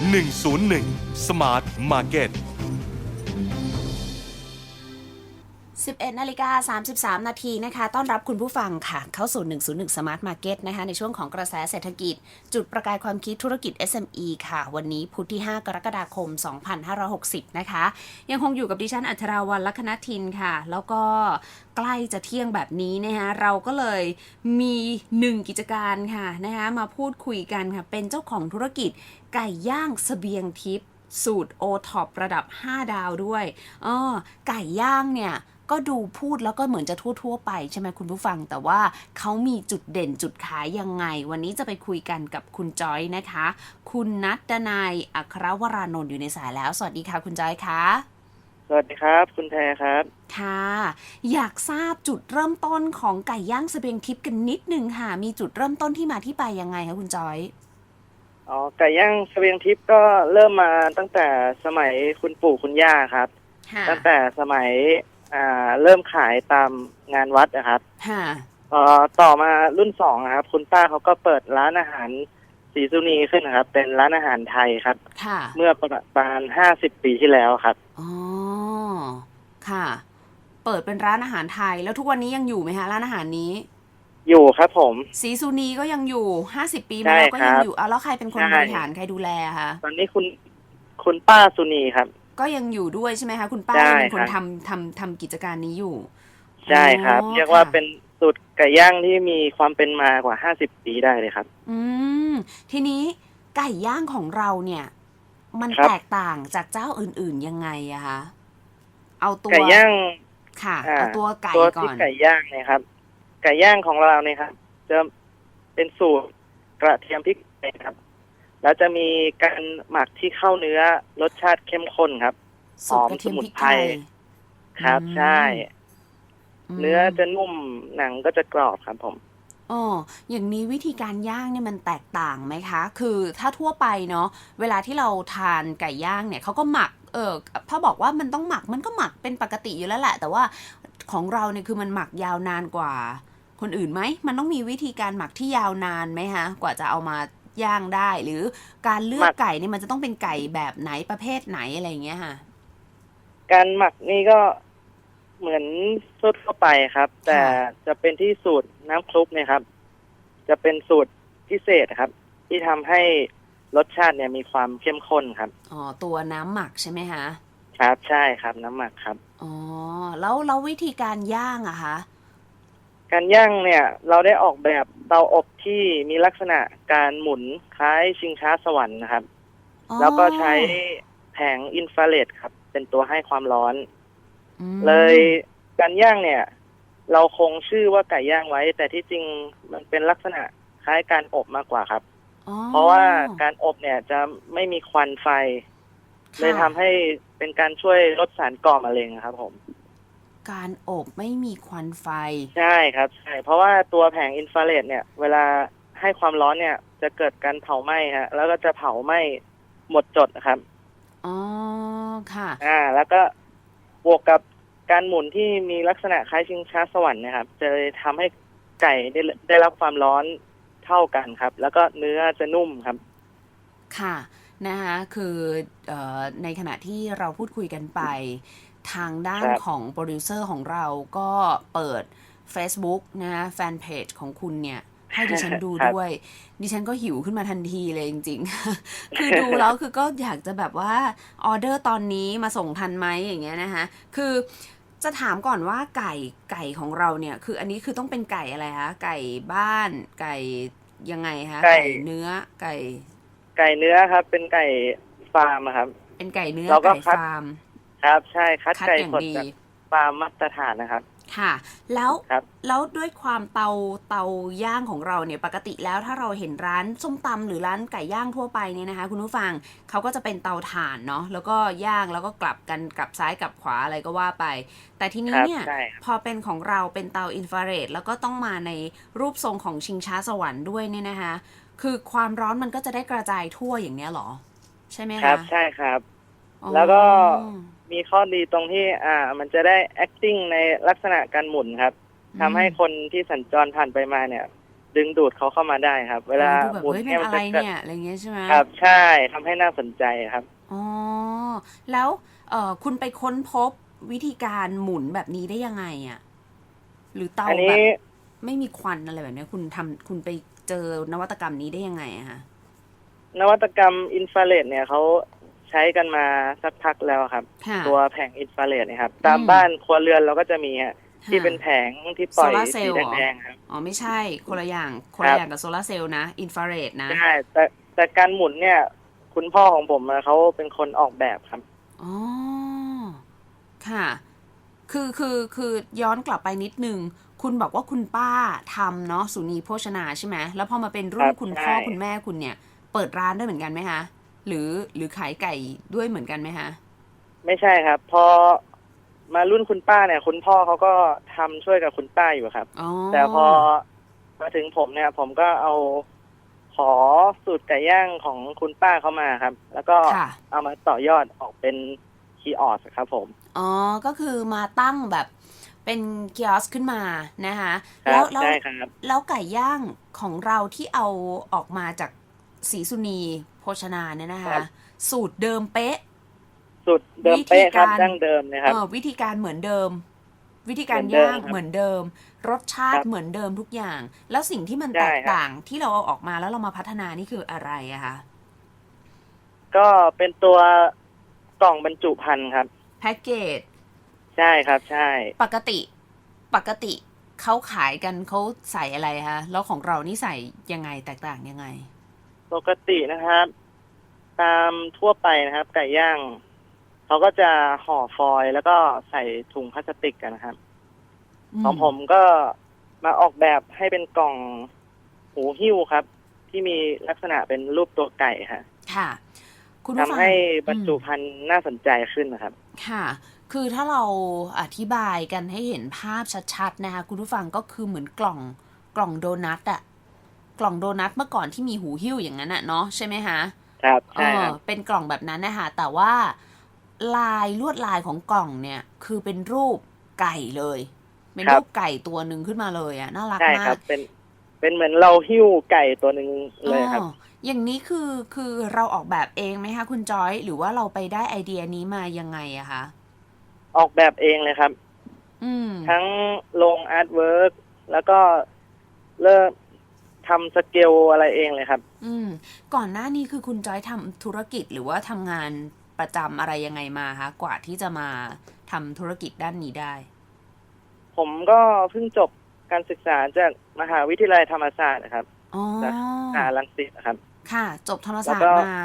101 Smart Market 11นาฬิกา33 นาทีนะคะ ต้อนรับคุณผู้ฟังค่ะ เข้าสู่ 101 Smart Market นะคะ ในช่วงของกระแสเศรษฐกิจ จุดประกายความคิดธุรกิจ SME ค่ะ วันนี้พุธที่ 5 กรกฎาคม 2560 นะคะ ยังคงอยู่กับดิฉันอัชราวันลัคนาทินค่ะ แล้วก็ใกล้จะเที่ยงแบบนี้นะคะเราก็เลยมีหนึ่งกิจการค่ะนะคะมาพูดคุยกันค่ะ เป็นเจ้าของธุรกิจไก่ย่างเสบียงทิพย์สูตรโอท็อประดับ 5 ดาวด้วยเออไก่ย่างเนี่ย ก็ดูพูดแล้วก็เหมือนจะทั่ว ๆ ไปใช่ไหมคุณผู้ฟัง แต่ว่าเขามีจุดเด่นจุดขายยังไง วันนี้จะไปคุยกันกับคุณจอยนะคะ คุณนัทดนายอัครวรานนท์อยู่ในสายแล้ว สวัสดีค่ะ คุณจอยคะสวัสดีครับ คุณแพรครับ ค่ะ อยากทราบจุดเริ่มต้นของไก่ย่างเสบียงทิพย์กันนิดนึงค่ะ มีจุดเริ่มต้นที่มาที่ไปยังไงคะคุณจอยอ๋อไก่ย่างเสวียงทิพย์ก็เริ่มมาตั้งแต่สมัยคุณปู่คุณย่าครับค่ะตั้งแต่สมัย อ่า เริ่มขายตามงานวัดนะครับค่ะเอ่อต่อมารุ่นสองนะครับ คุณป้าเขาก็เปิดร้านอาหารสีสุนีขึ้นนะครับ เป็นร้านอาหารไทยครับ ค่ะ เมื่อประมาณห้าสิบปีที่แล้วครับ อ๋อ ค่ะ เปิดเป็นร้านอาหารไทย แล้วทุกวันนี้ยังอยู่ไหมคะร้านอาหารนี้ อยู่ครับผม สีสุนีก็ยังอยู่ห้าสิบปีใช่มาแล้วก็ยังครับอยู่เอาแล้วใครเป็นคนใช่ บริหารใครดูแลอะคะ ตอนนี้คุณคุณป้าสุนีครับ ก็ยังอยู่ด้วยใช่ไหมคะ คุณป้าใช่ยังเป็นคนครับ ทำทำทำกิจการนี้อยู่ใช่ครับ อ๋อเรียกว่าค่ะ เป็นสูตรไก่ย่างที่มีความเป็นมากว่าห้าสิบปีได้เลยครับ อืม ทีนี้ไก่ย่างของเราเนี่ย มันครับ แตกต่างจากเจ้าอื่นๆยังไงอะคะเอาตัวไก่ย่าง ค่ะ อ่า เอาตัวไก่ตัวก่ที่อน ไก่ย่างเนี่ยครับ ไก่ย่างของเราเนี่ยครับ จะเป็นสูตรกระเทียมพริกไทยครับ แล้วจะมีการหมักที่เข้าเนื้อรสชาติเข้มข้นครับสูตรกระเทียมพริกไทยครับอืมใช่มเนื้อจะนุ่มหนังก็จะกรอบครับผมอ๋ออย่างนี้วิธีการย่างเนี่ยมันแตกต่างไหมคะ คือถ้าทั่วไปเนาะเวลาที่เราทานไก่ย่างเนี่ยเขาก็หมัก เออถ้าบอกว่ามันต้องหมักมันก็หมักเป็นปกติอยู่แล้วแหละ แต่ว่าของเราเนี่ยคือมันหมักยาวนานกว่า คนอื่นไหมมันต้องมีวิธีการหมักที่ยาวนานไหมฮะ กว่าจะเอามา ย่างได้ หรือการเลือหมักกไก่เนี่ยมันจะต้องเป็นไก่แบบไหนประเภทไหนอะไรอย่างเงี้ยค่ะ การหมักนี่ก็เหมือนทั่วไปครับ แต่จะเป็นที่สูตรน้ำคลุกเนี่ยครับ จะเป็นสูตรพิเศษครับ ที่ทำให้รสชาติเนี่ยมีความเข้มข้นครับอ๋อตัวน้ำหมักใช่ไหมคะครับใช่ครับน้ำหมักครับอ๋อแล้วแล้ววิธีการย่างอะคะ การย่างเนี่ยเราได้ออกแบบเตาอบที่มีลักษณะการหมุนคล้ายชิงช้าสวรรค์นะครับ อ๋อแล้วก็ใช้แผงอินฟราเรดครับ เป็นตัวให้ความร้อน อืมเลยการย่างเนี่ย เราคงชื่อว่าไก่ย่างไว้ แต่ที่จริงมันเป็นลักษณะคล้ายการอบมากกว่าครับ อ๋อเพราะว่าการอบเนี่ยจะไม่มีควันไฟ ค่ะเลยทำให้เป็นการช่วยลดสารก่อมะเร็งครับผม การอบไม่มีควันไฟ ใช่ครับใช่เพราะว่าตัวแผงอินฟราเรดเนี่ย เวลาให้ความร้อนเนี่ย จะเกิดการเผาไหม้ฮะแล้วก็จะเผาไหม้หมดจดนะครับ อ๋อ ค่ะ อ่า แล้วก็บวกกับการหมุนที่มีลักษณะคล้ายชิงช้าสวรรค์นะครับ จะทำให้ไก่ได้ได้รับความร้อนเท่ากันครับ แล้วก็เนื้อจะนุ่มครับ ค่ะ นะคะ คือเออในขณะที่เราพูดคุยกันไป ทางด้านครับของโปรดิวเซอร์ของเราก็เปิด Facebook นะคะแฟนเพจของคุณเนี่ยให้ดิฉันดูครับด้วย ดิฉันก็หิวขึ้นมาทันทีเลยจริงๆ คือดูแล้วคือก็อยากจะแบบว่าออเดอร์ตอนนี้มาส่งทันไหมอย่างเงี้ยนะคะ คือจะถามก่อนว่าไก่ไก่ของเราเนี่ย คืออันนี้คือต้องเป็นไก่อะไรคะไก่บ้านไก่ยังไงคะไก่เนื้อไก่ ไก่เนื้อครับ เป็นไก่ฟาร์มอะครับ เป็นไก่เนื้อเราก็ไก่คัดฟาร์ม ครับ ใช่คัดคัดไก่อย่างสดดี จากฟาร์มมาตรฐานนะครับ ค่ะ แล้วครับ แล้วด้วยความเตาเตาย่างของเราเนี่ยปกติแล้วถ้าเราเห็นร้านส้มตำหรือร้านไก่ย่างทั่วไปเนี่ยนะคะ คุณผู้ฟังเขาก็จะเป็นเตาถ่านเนาะแล้วก็ย่างแล้วก็กลับกันกลับซ้ายกลับขวาอะไรก็ว่าไป แต่ทีนี้ครับเนี่ย ใช่ครับ พอเป็นของเราเป็นเตาอินฟราเรดแล้วก็ต้องมาในรูปทรงของชิงช้าสวรรค์ด้วยเนี่ยนะคะ คือความร้อนมันก็จะได้กระจายทั่วอย่างเนี้ยเหรอ ใช่ไหมคะครับใช่ครับ อ๋อแล้วก็ มีข้อดีตรงที่อ่า มันจะได้ acting ในลักษณะการหมุนครับทำให้คนที่สัญจรผ่านไปมาเนี่ย ดึงดูดเขาเข้ามาได้ครับ เวลาดูแบบหมุนเฮ้ยเป็เนี่ยนมันอะไรจะเนี่ยอะไรเงี้ยใช่ไหมครับ ใช่ทำให้น่าสนใจครับ อ๋อแล้วเออคุณไปค้นพบวิธีการหมุนแบบนี้ได้ยังไงอะ่ะ หรือเตาอันแบนี้ บไม่มีควันอะไรแบบเนี้ยคุณทำคุณไปเจอนวัตกรรมนี้ได้ยังไงอะคะนวัตกรรมอินฟราเรดเนี่ยเขา ใช้กันมาสักพักแล้วครับ ค่ะตัวแผงอินฟราเรดเนี่ยครับ ตามอืมบ้านครัวเรือนเราก็จะมีฮะที่เป็นค่ะแผงที่ปล่อยโซลาร์เซลสีล์เหรอ แดงๆครับ อ๋อไม่ใช่คนละอย่างคนครัละบ อย่างกับโซลาร์เซลล์นะอินฟราเรดนะใช่แต่แต่การหมุนเนี่ย คุณพ่อของผมอะเขาเป็นคนออกแบบครับ อ๋อค่ะ คือคือคือย้อนกลับไปนิดนึง คุณบอกว่าคุณป้าทำเนาะสุนีโภชนาใช่ไหมแล้วพอมาเป็นรุ่คนรับคุณพ่อใช่ คุณแม่คุณเนี่ย เปิดร้านด้วยเหมือนกันไหมคะ หรือหรือขายไก่ด้วยเหมือนกันไหมคะไม่ใช่ครับ พอมารุ่นคุณป้าเนี่ย คุณพ่อเขาก็ทำช่วยกับคุณป้าอยู่ครับ อ๋อแต่พอมาถึงผมเนี่ย ผมก็เอาขอสูตรไก่ย่างของคุณป้าเขามาครับ แล้วก็ค่ะ เอามาต่อยอดออกเป็นคีออสครับผม อ๋อ ก็คือมาตั้งแบบเป็นกิออสขึ้นมานะคะคแล้รัวบแล้วใช่ครับ แล้วไก่ย่างของเราที่เอาออกมาจากศรีสุนี โภชนาเนี่ยนะครัคะ บ สูตรเดิมเป๊ะสูตรเดิมเป๊ะครับวิธีการ ดั้งเดิมนะครับ เออวิธีการเหมือนเดิม วิธีการเหมือนเดิมย่างครับเหมือนเดิม รสชาติครับเหมือนเดิมทุกอย่าง แล้วสิ่งที่มันใช่แตกครับ ต่างที่เราเอาออกมาแล้วเรามาพัฒนานี่คืออะไรอะคะก็เป็นตัวกล่องบรรจุภัณฑ์ครับ แพ็กเกจใช่ครับใช่ ปกติปกติเขาขายกันเขาใส่อะไรคะแล้วของเรานี่ใส่ยังไงแตกต่างยังไง ปกตินะครับ ตามทั่วไปนะครับ ไก่ย่างเขาก็จะห่อฟอยล์แล้วก็ใส่ถุงพลาสติกกันนะครับของผมก็มาออกแบบให้เป็นกล่องหูหิ้วครับ ที่มีลักษณะเป็นรูปตัวไก่ค่ะค่ะ คุณทำผู้ฟังให้บรรจุภัณฑ์น่าสนใจขึ้นนะครับ ค่ะ คือถ้าเราอธิบายกันให้เห็นภาพชัดๆนะคะคุณผู้ฟังก็คือเหมือนกล่องกล่องโดนัทอะ กล่องโดนัทเมื่อก่อนที่มีหูหิ้วอย่างนั้นอะเนาะใช่ไหมคะครับเอใช่คอรับเป็นกล่องแบบนั้นนะคะแต่ว่าลายลวดลายของกล่องเนี่ย คือเป็นรูปไก่เลย เป็นครับรูปไก่ตัวหนึ่งขึ้นมาเลยอะน่ารักใช่มาครัก บ เป็นเป็นเหมือนเราหิ้วไก่ตัวหนึ่งเลยครับ อ๋ออย่างนี้คือคือเราออกแบบเองไหมคะ คุณจอย หรือว่าเราไปได้ไอเดียนี้มายังไงอะคะ ออกแบบเองเลยครับ อืม ทั้งลงอาร์ตเวิร์กแล้วก็เริ่ม ทำสเกลอะไรเองเลยครับ อืม ก่อนหน้านี้คือคุณจอยทำธุรกิจหรือว่าทำงานประจำอะไรยังไงมาคะกว่าที่จะมาทำธุรกิจด้านนี้ได้ ผมก็เพิ่งจบการศึกษาจากมหาวิทยาลัยธรรมศาสตร์นะครับอ๋อมหาลังสิตนะครับ ค่ะ จบธรรมศาสตแล้วร์ก็มา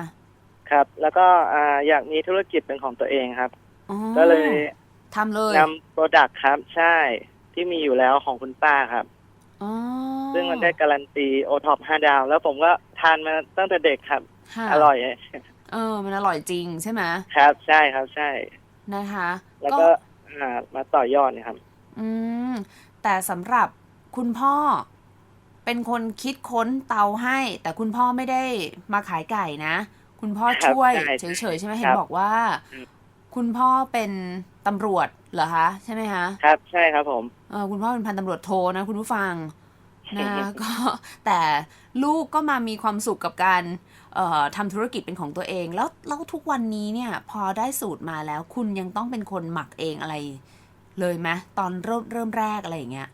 ครับ แล้วก็อ่าอยากมีธุรกิจเป็นของตัวเองครับอ๋อก็เลยทำเลยนำโปรดักต์ครับ ใช่ที่มีอยู่แล้วของคุณป้าครับ อ๋อ ซึ่งมันได้การันตีโอท็อปห้าดาว แล้วผมก็ทานมาตั้งแต่เด็กครับค่ะอร่อย เออ มันอร่อยจริงใช่ไหมครับ ใช่ครับใช่นะคะ แล้วก็อ่ามาต่อยอดเนยครับ อืม แต่สำหรับคุณพ่อ เป็นคนคิดค้นเตาให้ แต่คุณพ่อไม่ได้มาขายไก่นะ คุณพ่อครับช่วยใช่เฉยๆใช่ไหมครับเห็นบอกว่าอืมคุณพ่อเป็นตำรวจเหรอคะ ใช่ไหมคะ ครับ ใช่ครับผมเออคุณพ่อเป็นพันตำรวจโทนะ คุณผู้ฟัง นะก็แต่ลูกก็มามีความสุขกับการเอ่อทำธุรกิจเป็นของตัวเอง แล้วแล้วทุกวันนี้เนี่ยพอได้สูตรมาแล้วคุณยังต้องเป็นคนหมักเองอะไรเลยไหมตอนเริ่มเริ่มแรกอะไรอย่างเงี้ย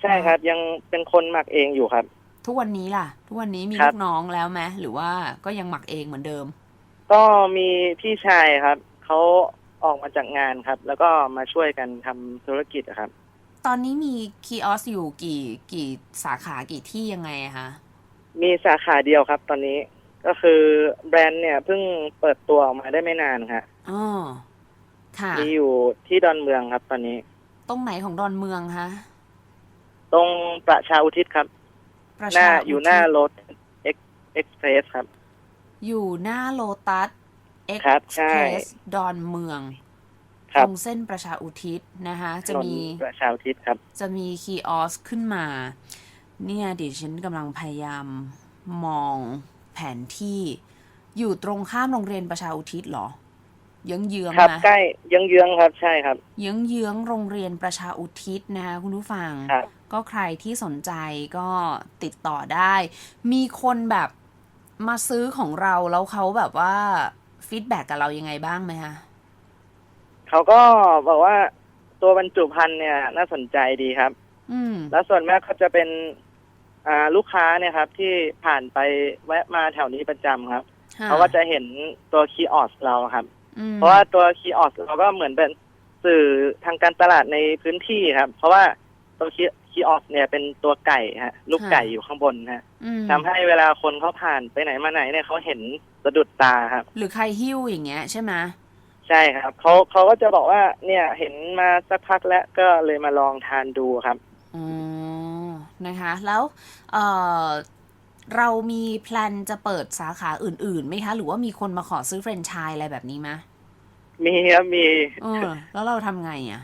ใช่ครับ ยังเป็นคนหมักเองอยู่ครับ ทุกวันนี้ล่ะ ทุกวันนี้มีครัลูบกน้องแล้วไหมหรือว่าก็ยังหมักเองเหมือนเดิม ก็มีพี่ชายครับเขาออกมาจากงานครับ แล้วก็มาช่วยกันทำธุรกิจอะครับ ตอนนี้มีคีออสอยู่กี่กี่สาขากี่ที่ยังไงอะคะมีสาขาเดียวครับ ตอนนี้ก็คือแบรนด์เนี่ยเพิ่งเปิดตัวออกมาได้ไม่นานครับอ๋อค่ะมีอยู่ที่ดอนเมืองครับ ตอนนี้ ตรงไหนของดอนเมืองคะตรงประชาอุทิศครับประหน้าชาอยู่หน้าทิศรถเอ็กซ์เพรสครับ อยู่หน้าโลตัสเอ็กครับซ์ใช่เพรสดอนเมืองครั ตบรงเส้นประชาอุทิศนะคะถจะนนมีประชาอุทิศครับ จะมีคีออสขึ้นมา เนี่ยดิฉันกำลังพยายามมองแผนที่อยู่ตรงข้ามโรงเรียนประชาอุทิศเหรอเยื้องเยื้องครับนะใกล้เยื้องๆครับใช่ครับ เยื้องเยื้องๆโรงเรียนประชาอุทิศนะคะคุณผู้ฟังครับก็ใครที่สนใจก็ติดต่อได้ มีคนแบบมาซื้อของเราแล้วเขาแบบว่าฟีดแบ็กกับเรายังไงบ้างไหมคะ เขาก็บอกว่าตัวบรรจุภัณฑ์เนี่ยน่าสนใจดีครับ อืม แล้วส่วนมากก็จะเป็นอ่าลูกค้าเนี่ยครับ ที่ผ่านไปแวะมาแถวนี้ประจำครับ ค่เขาก็จะเห็นตัวคีย์ออสเราครับ อืมเพราะว่าตัวคีย์ออสเราก็เหมือนเป็นสื่อทางการตลาดในพื้นที่ครับ เพราะว่าตัวคีคีย์ออสเนี่ยเป็นตัวไก่ฮะลูกไก่อยู่ข้างบนฮะอืมทำให้เวลาคนเขาผ่านไปไหนมาไหนเนี่ยเขาเห็นสะดุดตาครับ หรือใครหิ้วอย่างเงี้ยใช่ไหม ใช่ครับเขาเขาก็จะบอกว่าเนี่ยเห็นมาสักพักแล้วก็เลยมาลองทานดูครับอ๋อนะคะ แล้วเออเรามีแพลนจะเปิดสาขาอื่นๆไหมคะ หรือว่ามีคนมาขอซื้อแฟรนไชส์อะไรแบบนี้ไหมมีครับมีเออแล้วเราทำไงอะ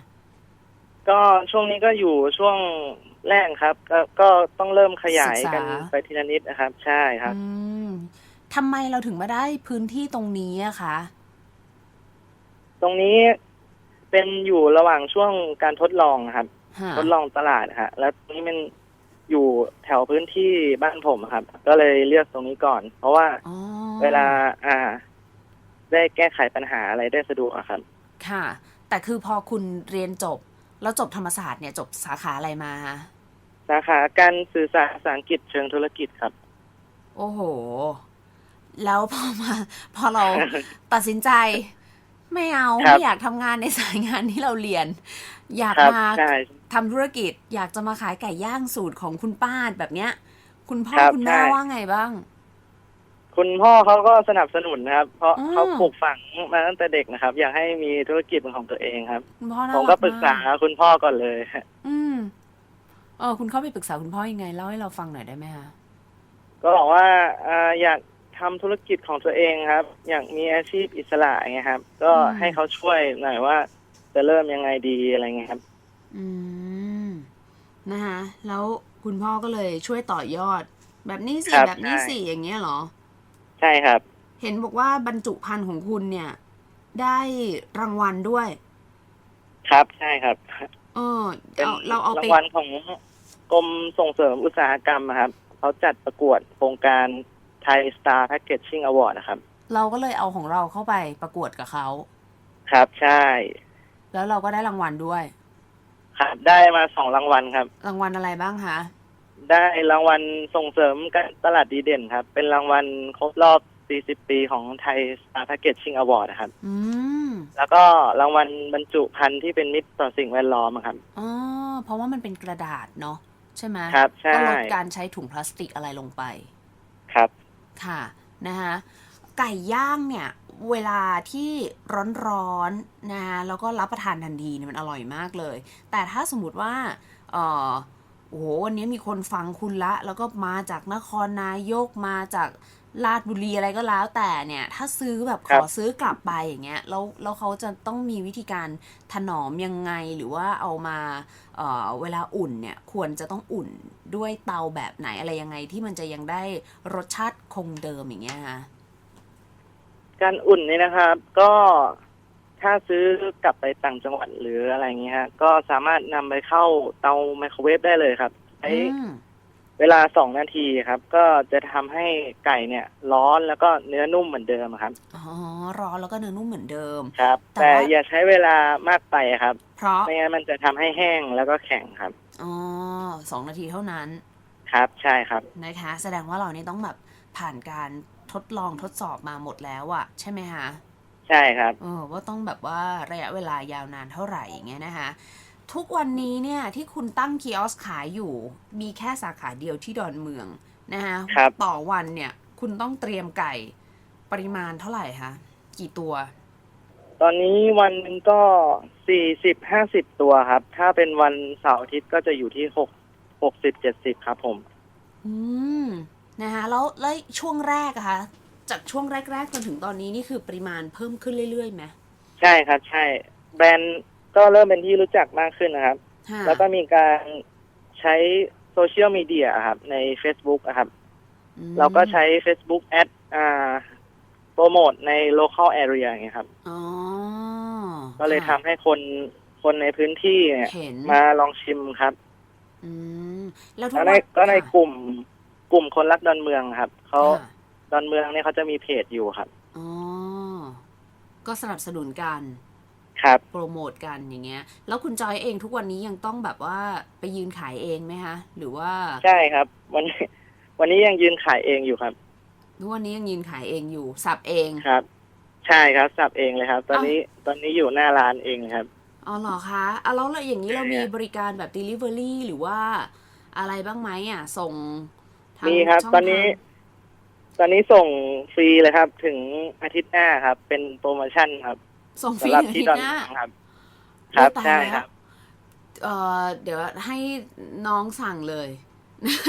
ก็ช่วงนี้ก็อยู่ช่วงแรกครับ ก็ก็ต้องเริ่มขยายกันศึกษาไปทีละนิดนะครับ ใช่ครับ อืมทำไมเราถึงมาได้พื้นที่ตรงนี้อะคะ ตรงนี้เป็นอยู่ระหว่างช่วงการทดลองครับ ฮะทดลองตลาดฮะแล้วตรงนี้มันอยู่แถวพื้นที่บ้านผมครับ ก็เลยเลือกตรงนี้ก่อน เพราะว่าอ๋อเวลา อ่า ได้แก้ไขปัญหาอะไรได้สะดวกอะครับ ค่ะ แต่คือพอคุณเรียนจบ แล้วจบธรรมศาสตร์เนี่ยจบสาขาอะไรมาคะสาขาการสื่อสารภาษาอังกฤษเชิงธุรกิจครับ โอ้โห แล้วพอมา พอเรา ตัดสินใจ ไม่เอา ครับไม่อยากทำงานในสายงานที่เราเรียน อยากครับมาใช่ทำธุรกิจ อยากจะมาขายไก่ย่างสูตรของคุณป้าแบบเนี้ย คุณพ่อครับคุณแม่ใช่ ว่าไงบ้าง คุณพ่อเขาก็สนับสนุนนะครับ เพราะอืมเขาปลูกฝังมาตั้งแต่เด็กนะครับ อยากให้มีธุรกิจเป็นของตัวเองครับ คุณพ่อน่าผมรัก็กปรึกษามากคุณพ่อก่อนเลยอืมเออคุณเข้าไปปรึกษาคุณพ่อยังไงเล่าให้เราฟังหน่อยได้ไหมคะก็บอกว่าอ่าอยาก ทำธุรกิจของตัวเองครับ อยากมีอาชีพอิสระไงครับ ก็ให้เขาช่วยหน่อยว่า จะเริ่มยังไงดีอะไรเงี้ยครับ อืมนะคะแล้วคุณพ่อก็เลยช่วยต่อยอด แบบนี้สิครับแบบนี้ใช่ สิอย่างเงี้ยเหรอ ใช่ครับ เห็นบอกว่าบรรจุภัณฑ์ของคุณเนี่ย ได้รางวัลด้วย ครับใช่ครับเออเป็นเอาเราเอาราไป งวัลของกรมส่งเสริมอุตสาหกรรมอะครับเขาจัดประกวดโครงการ ไทยสตาร์แพ c เกจชิ่งอวอร์ดนะครับ เราก็เลยเอาของเราเข้าไปประกวดกับเขาครับใช่ แล้วเราก็ได้รางวัลด้วย ครับ ได้มาสองรางวัลครับ รางวัลอะไรบ้างคะได้รางวัลส่งเสริมการตลาดดีเด่นครับ เป็นรางวัลครบรอบ 40 ปีของไทยสตาร์แพ c เกจชิ่งอวอร์ดครับ อืมแล้วก็รางวัลบรรจุภัณฑ์ที่เป็นมิตรต่อสิ่งแวดล้อมอะครับ อ๋อเพราะว่ามันเป็นกระดาษเนาะใช่ไหมครับใช่ ก็ลดการใช้ถุงพลาสติกอะไรลงไป ครับ ค่ะนะคะไก่ย่างเนี่ยเวลาที่ร้อนๆนะคะแล้วก็รับประทานทันทีเนี่ยมันอร่อยมากเลย แต่ถ้าสมมติว่าเออ โอ้โหวันนี้มีคนฟังคุณละ แล้วก็มาจากนครนายกมาจากลาดบุรีอะไรก็แล้วแต่เนี่ย ถ้าซื้อแบบขครัอบซื้อกลับไปอย่างเงี้ยแล้วแล้วเขาจะต้องมีวิธีการถนอมยังไงหรือว่าเอามาเอ่อเวลาอุ่นเนี่ยควรจะต้องอุ่นด้วยเตาแบบไหนอะไรยังไงที่มันจะยังได้รสชาติคงเดิมอย่างเงี้ยค่ะการอุ่นนี่นะครับ ก็ ถ้าซื้อกลับไปต่างจังหวัดหรืออะไรเงี้ยฮะก็สามารถนำไปเข้าเตาไมโครเวฟได้เลยครับใช้อืมเวลาสองนาทีครับ ก็จะทำให้ไก่เนี่ย ร้อนแล้วก็เนื้อนุ่มเหมือนเดิมครับ อ๋อร้อนแล้วก็เนื้อนุ่มเหมือนเดิม ครับ แต่แต่ว่า อย่าใช้เวลามากไปครับ เพราะไม่งั้นมันจะทำให้แห้งแล้วก็แข็งครับ อ๋อสองนาทีเท่านั้นครับ ใช่ครับ นะคะ แสดงว่าเรานี่ต้องแบบผ่านการทดลองทดสอบมาหมดแล้วอะใช่ไหมคะ ใช่ครับเออว่าต้องแบบว่าระยะเวลายาวนานเท่าไหร่อย่างเงี้ยนะคะ ทุกวันนี้เนี่ยที่คุณตั้งคีออสขายอยู่ มีแค่สาขาเดียวที่ดอนเมืองนะคะครับต่อวันเนี่ยคุณต้องเตรียมไก่ปริมาณเท่าไหร่คะกี่ตัว ตอนนี้วันหนึงก็สี่สิบห้าสิบตัวครับ ถ้าเป็นวันเสาร์อาทิตย์ก็จะอยู่ที่หกหกสิบเจ็ดสิบครับผม อืมนะคะแล้วแล้วช่วงแรกอะคะ จากช่วงแรก ๆ จนถึงตอนนี้นี่คือปริมาณเพิ่มขึ้นเรื่อยๆไหมใช่ครับ ใช่ แบรนด์ก็เริ่มเป็นที่รู้จักมากขึ้นนะครับ ค่ะแล้วก็มีการใช้โซเชียลมีเดียครับ ใน Facebook อะครับ อืมเราก็ใช้ Facebook แอดอ่าโปรโมทใน local area อย่างเงี้ยครับ อ๋อก็เลยทำค่ะให้คนคนในพื้นที่เนี่ยเห็นมาลองชิมครับ อืมแล้วทุกแล้ววัในนก็ในค่ะ กลุ่มกลุ่มคนรักดอนเมืองครับ เขาค่ะ ดอนเมืองเนี่ยเขาจะมีเพจอยู่ครับ อ๋อ ก็สนับสนุนกัน ครับ โปรโมทกันอย่างเงี้ย แล้วคุณจอยเองทุกวันนี้ยังต้องแบบว่าไปยืนขายเองไหมคะ หรือว่าใช่ครับ วันนี้วันนี้ยังยืนขายเองอยู่ครับทุกวันนี้ยังยืนขายเองอยู่ สับเองครับ ใช่ครับ สับเองเลยครับ ตอนอ้าวนี้ตอนนี้อยู่หน้าร้านเองเลยครับ อ๋อเหรอคะอะแล้วเราอย่างนี้เรามีใช่ครับบริการแบบ Delivery หรือว่าอะไรบ้างไหมอะ ส่งทางมีครับช่งตอนนี้ทาง ตอนนี้ส่งฟรีเลยครับ ถึงอาทิตย์หน้าครับ เป็นโปรโมชั่นครับส่งฟรีสำหรับอาที่ทิตดอนย์หน้าเมืองครับ ครับโอ้ตายใช่แล้ว ครับเอ่อเดี๋ยวให้น้องสั่งเลย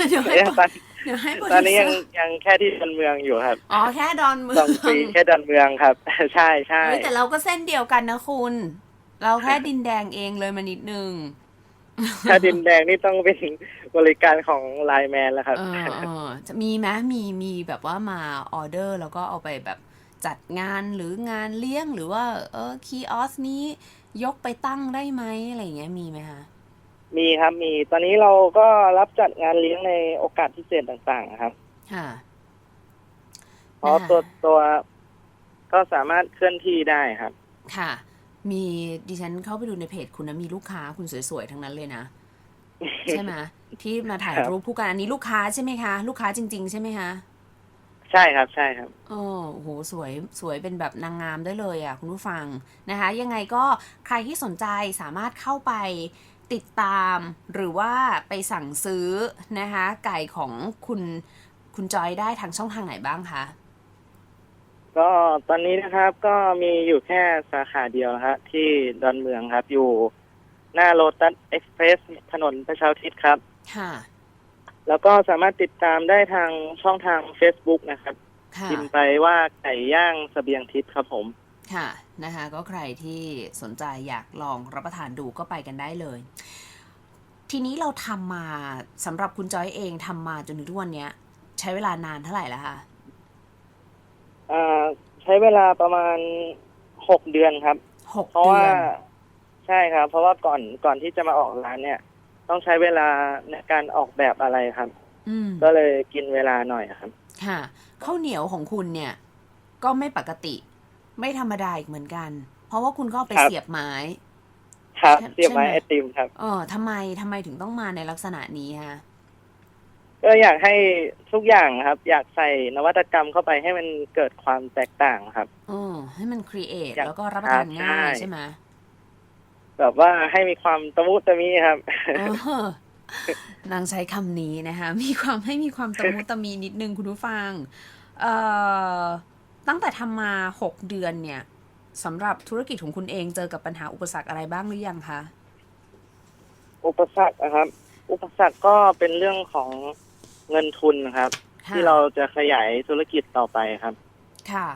เดี๋ยวให้เอ๊ะตอนเดี๋ยวให้โปรตอนนี้ดิวยังเซอร์ยังแค่ที่ดอนเมืองอยู่ครับอ๋อแค่ดอนเมืองส่งฟรีแค่ดอนเมืองครับ ใช่ใช่ เฮ้ยแต่เราก็เส้นเดียวกันนะคุณ เราแค่ดินแดงเองเลยมานิดนึง ถ้าดินแดงนี่ต้องเป็น บริการของไลน์แมนแล้วครับเออเออจะมีไหมมีมีแบบว่ามาออเดอร์ แล้วก็เอาไปแบบจัดงานหรืองานเลี้ยงหรือว่า เออคีออสนี้ยกไปตั้งได้ไหมอะไรอย่างเงี้ยมีไหมคะมีครับมีตอนนี้เราก็รับจัดงานเลี้ยงในโอกาสพิเศษต่างๆครับ ค่ะเพราะนะคะตัวตัวก็สามารถเคลื่อนที่ได้ครับ ค่ะ มีดิฉันเข้าไปดูในเพจคุณนะมีลูกค้าคุณสวยๆ ทั้งนั้นเลยนะ ใช่ไหม ที่มาถ่ายครับ รูปคู่กันอันนี้ลูกค้าใช่ไหมคะ ลูกค้าจริง ๆ ใช่ไหมคะใช่ครับใช่ครับโอ้โอ้โหสวยสวยเป็นแบบนางงามได้เลยอะคุณผู้ฟังนะคะ ยังไงก็ใครที่สนใจสามารถเข้าไปติดตาม หรือว่าไปสั่งซื้อนะคะ ไก่ของคุณคุณจอยได้ทางช่องทางไหนบ้างคะ ก็ตอนนี้นะครับก็มีอยู่แค่สาขาเดียวครับที่ดอนเมืองครับ อยู่หน้าโลตัสเอ็กซ์เพรสถนนประชาอุทิศครับ ค่ะ แล้วก็สามารถติดตามได้ทางช่องทาง Facebook นะครับค่ะพิมพ์ไปว่าไก่ย่างเสบียงทิพย์ครับผม ค่ะนะคะ ก็ใครที่สนใจอยากลองรับประทานดูก็ไปกันได้เลย ทีนี้เราทำมาสำหรับคุณจอยเองทำมาจนถึงทุกวันเนี้ย ใช้เวลานานเท่าไหร่แล้วคะอ่า ใช้เวลาประมาณหกเดือนครับ หกเพราะเดืว่าอน ใช่ครับ เพราะว่าก่อนก่อนที่จะมาออกร้านเนี่ย ต้องใช้เวลาในการออกแบบอะไรครับ อืมก็เลยกินเวลาหน่อยครับ ค่ะข้าวเหนียวของคุณเนี่ย ก็ไม่ปกติ ไม่ธรรมดาอีกเหมือนกัน เพราะว่าคุณก็เอาไปครับ เสียบไม้ ครับใช่เสียบไม้ใช่ไหม ไอติมครับ เออทำไมทำไมถึงต้องมาในลักษณะนี้ฮะ ก็อยากให้ทุกอย่างครับ อยากใส่นวัตกรรมเข้าไปให้มันเกิดความแตกต่างครับ เออให้มันครีเอทอยากแล้วก็รับประทานง่ายใช่ ใช่ไหม แบบว่าให้มีความตะมุตะมิครับเออนางใช้คำนี้นะคะ มีความให้มีความตะมุตะมีนิดนึงคุณผู้ฟัง เอ่อ ตั้งแต่ทำมาหกเดือนเนี่ยสำหรับธุรกิจของคุณเองเจอกับปัญหาอุปสรรคอะไรบ้างหรือยังคะ อุปสรรคนะครับ อุปสรรคก็เป็นเรื่องของเงินทุนนะครับค่ะที่เราจะขยายธุรกิจต่อไปครับ ค่ะ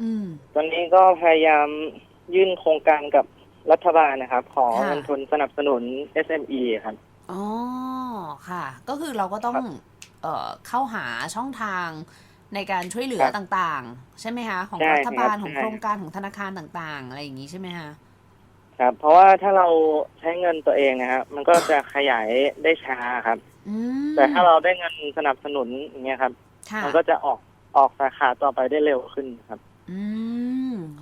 อืม ตอนนี้ก็พยายามยื่นโครงการกับ รัฐบาลนะครับ ขอค่ะ เงินทุนสนับสนุน SME ครับ อ๋อค่ะ ก็คือเราก็ต้องครับเอ่อเข้าหาช่องทางในการช่วยเหลือครับต่างๆ ใช่ไหมคะของใช่รัฐบาลครับของใช่ โครงการของธนาคารต่างๆ อะไรอย่างนี้ใช่ไหมคะครับ เพราะว่าถ้าเราใช้เงินตัวเองนะครับ มันก็จะขยายได้ช้าครับ อืมแต่ถ้าเราได้เงินสนับสนุนอย่างเงี้ยครับ ค่ะมันก็จะออกออกสาขาต่อไปได้เร็วขึ้นครับ อืม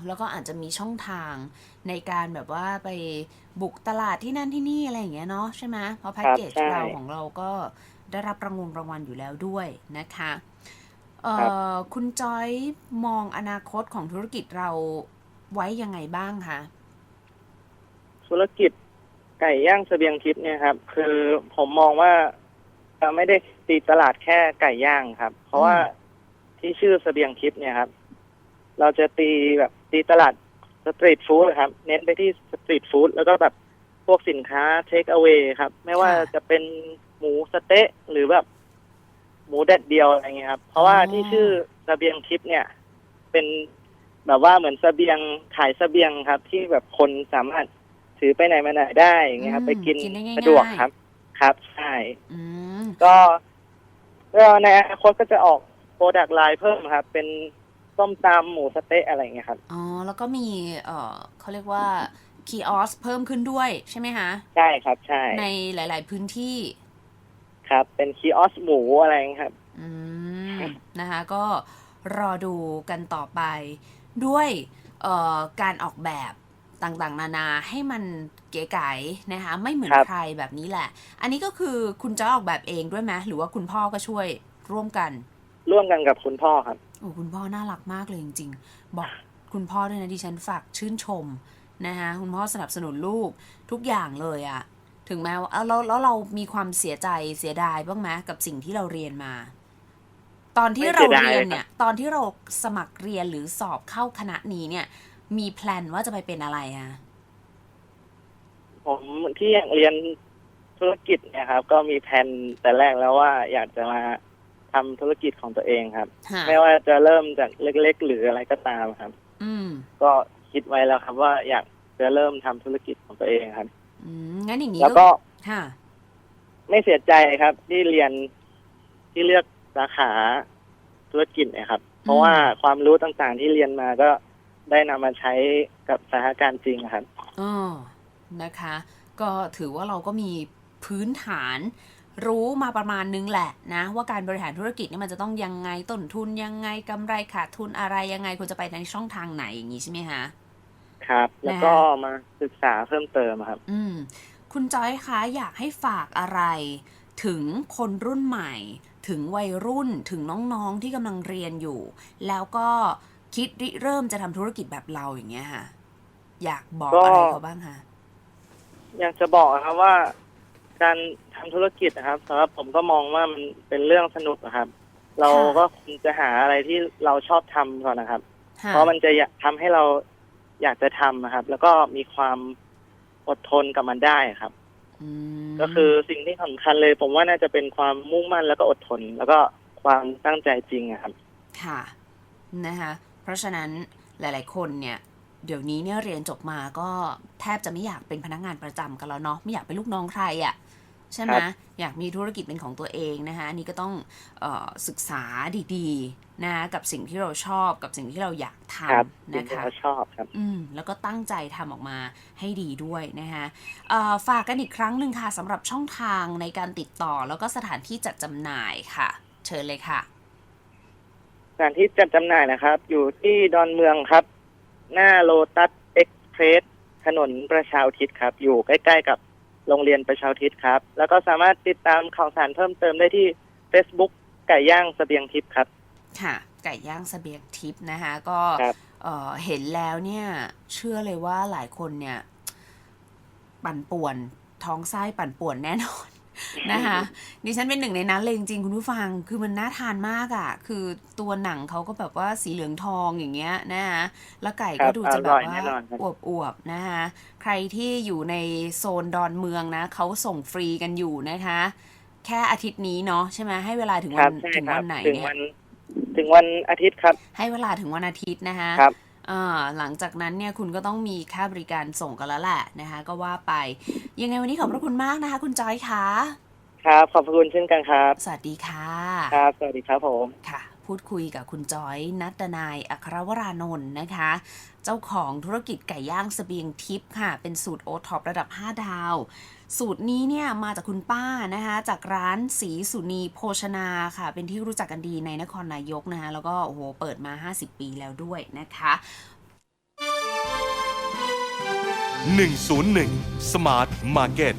แล้วก็อาจจะมีช่องทางในการแบบว่าไปบุกตลาดที่นั่นที่นี่อะไรอย่างเงี้ยเนาะใช่ไหมเพราะแพ็กเกจใช่เราของเราก็ได้รับรางวงรางวัลอยู่แล้วด้วยนะคะเอ่ครับอคุณจอยมองอนาคตของธุรกิจเราไว้ยังไงบ้างคะธุรกิจไก่ย่างเสบียงทิพย์เนี่ยครับ คือผมมองว่าเราไม่ได้ตีตลาดแค่ไก่ย่างครับ เพราะว่าที่ชื่อเสบียงทิพย์เนี่ยครับ เราจะตีแบบ ตีตลาดสตรีทฟู้ดครับ เน้นไปที่สตรีทฟู้ดแล้วก็แบบพวกสินค้าเทคเอา a y ครับ ไม่ว่าค่ะจะเป็นหมูสะเต๊ะหรือแบบ หมูแดดเดียวอะไรเงี้ยครับ เพราะว่าอ๋อที่ชื่อเสบียงทิพย์เนี่ย เป็นแบบว่าเหมือนเสบียงขายเสบียงครับ ที่แบบคนสามารถถือไปไหนมาไหนได้อย่างเงี้ยครับ ไปกินกินได้ง่ายๆสะดวกครับ ครับใช่อืมก็ก็ในอนาคตก็จะออกโปรดักต์ไลน์เพิ่มครับ เป็น ส้มตำหมูสะเต๊ะอะไรอย่างเงี้ยครับ อ๋อ แล้วก็มี เอ่อเขาเรียกว่าคีออสเพิ่มขึ้นด้วยใช่ไหมคะ ใช่ครับใช่ในหลาย ๆ พื้นที่ ครับ เป็นคีออสหมูอะไรอย่างเงี้ยครับ อืม นะคะ ก็รอดูกันต่อไป ด้วยเอ่อการออกแบบต่างๆ นานาให้มันเก๋ไก๋นะคะ ไม่เหมือนครับใครแบบนี้แหละ อันนี้ก็คือคุณจอยออกแบบเองด้วยไหมหรือว่าคุณพ่อก็ช่วยร่วมกัน ร่วมกันกับคุณพ่อครับ โอ้คุณพ่อน่ารักมากเลยจริงๆ บอกคุณพ่อด้วยนะดิฉันฝากชื่นชมนะคะคุณพ่อสนับสนุนลูกทุกอย่างเลยอะถึงแม้ว่าเอาแล้วแล้วเรามีความเสียใจเสียดายบ้างไหมกับสิ่งที่เราเรียนมา ตอนที่ไม่เราเสียดายเรียนครับเนี่ย ตอนที่เราสมัครเรียนหรือสอบเข้าคณะนี้เนี่ย มีแพลนว่าจะไปเป็นอะไรอะผมที่อยากเรียนธุรกิจเนี่ยครับ ก็มีแผนแต่แรกแล้วว่าอยากจะมา ทำธุรกิจของตัวเองครับฮะไม่ว่าจะเริ่มจากเล็ก ๆ หรืออะไรก็ตามครับ อืมก็คิดไว้แล้วครับ ว่าอยากจะเริ่มทำธุรกิจของตัวเองครับ อืมงั้นอย่างนี้แล้วก็ค่ะ ไม่เสียใจครับ ที่เรียนที่เลือกสาขาธุรกิจเนะครับ เพราะว่าความรู้ต่างๆที่เรียนมาก็ได้นำมาใช้กับสถานการณ์จริงครับอ๋อนะคะ ก็ถือว่าเราก็มีพื้นฐาน รู้มาประมาณนึงแหละนะว่าการบริหารธุรกิจเนี่ยมันจะต้องยังไงต้นทุนยังไงกำไรขาดทุนอะไรยังไงควรจะไปในช่องทางไหนอย่างนี้ใช่ไหมคะครับ แล้วก็มาศึกษาเพิ่มเติมครับ อืม คุณจอยคะอยากให้ฝากอะไร ถึงคนรุ่นใหม่ ถึงวัยรุ่นถึงน้องๆที่กำลังเรียนอยู่ แล้วก็คิดริเริ่มจะทำธุรกิจแบบเราอย่างเงี้ยค่ะ อยากบอกก็อะไรเขาบ้างคะอยากจะบอกครับว่า การทำธุรกิจนะครับสำหรับผมก็มองว่ามันเป็นเรื่องสนุกนะครับ เราก็ควรจะหาอะไรที่เราชอบทำก่อนนะครับค่ะเพราะมันจะอยากทำให้เราอยากจะทำนะครับ แล้วก็มีความอดทนกับมันได้ครับ อืมก็คือสิ่งที่สำคัญเลย ผมว่าน่าจะเป็นความมุ่งมั่นแล้วก็อดทน แล้วก็ความตั้งใจจริงอะครับ ค่ะนะคะเพราะฉะนั้นหลาย ๆ คนเนี่ย เดี๋ยวนี้เนี่ยเรียนจบมาก็แทบจะไม่อยากเป็นพนักงานประจำกันแล้วเนาะไม่อยากเป็นลูกน้องใครอะ่ะ ใช่ไหมครับอยากมีธุรกิจเป็นของตัวเองนะคะอันนี่ก็ต้องเออศึกษาดีๆนะกับสิ่งที่เราชอบกับสิ่งที่เราอยากทครับำสิ่งนะที่คะเราชอบครับอืมแล้วก็ตั้งใจทำออกมาให้ดีด้วยนะคะเอ่อฝากกันอีกครั้งหนึ่งค่ะสำหรับช่องทางในการติดต่อแล้วก็สถานที่จัดจำหน่ายค่ะ เชิญเลยค่ะ สถานที่จัดจำหน่ายนะครับ อยู่ที่ดอนเมืองครับ หน้าโลตัสเอ็กเพรสถนนประชาอุทิศครับ อยู่ใกล้ ๆ กับ โรงเรียนประชาอุทิศครับ แล้วก็สามารถติดตามข่าวสารเพิ่มเติมได้ที่ Facebook ไก่ย่างเสบียงทิพย์ครับ ค่ะ ไก่ย่างเสบียงทิพย์นะคะ ก็ครับเอ่อเห็นแล้วเนี่ย เชื่อเลยว่าหลายคนเนี่ย ปั่นป่วนท้องไส้ปั่นป่วนแน่นอน นะคะดิฉันเป็นหนึ่งในนั้นเลยจริงๆคุณผู้ฟังคือมันน่าทานมากอะ่ะ คือตัวหนังเขาก็แบบว่าสีเหลืองทองอย่างเงี้ยนะคะแล้วไก่ครัก็บดูจะแบอบร่อยว่าแน่นอนครับอวบๆนะคะใครที่อยู่ในโซนดอนเมืองนะเขาส่งฟรีกันอยู่นะคะ แค่อาทิตย์นี้เนาะใช่ไหมให้เวลาถึงควัรันบใช่ถึงครัวับนไหนถึงเนี่ยวันถึงวันอาทิตย์ครับ ให้เวลาถึงวันอาทิตย์นะคะครับอ่า หลังจากนั้นเนี่ยคุณก็ต้องมีค่าบริการส่งกันแล้วแหละนะคะ ก็ว่าไป ยังไงวันนี้ขอบพระคุณมากนะคะ คุณจอยค่ะ ครับ ขอบพระคุณเช่นกันครับ สวัสดีค่ะ ครับ สวัสดีครับผม ค่ะ พูดคุยกับคุณจอยนัตนายอัครวรานนท์นะคะ เจ้าของธุรกิจไก่ย่างเสบียงทิพย์ค่ะ เป็นสูตรโอท็อประดับ 5 ดาว สูตรนี้เนี่ยมาจากคุณป้านะคะจากร้านสีสุนีโภชนาค่ะ เป็นที่รู้จักกันดีในนครนายกนะคะแล้วก็โอ้โหเปิดมา 50 ปีแล้วด้วยนะคะ 101 Smart Market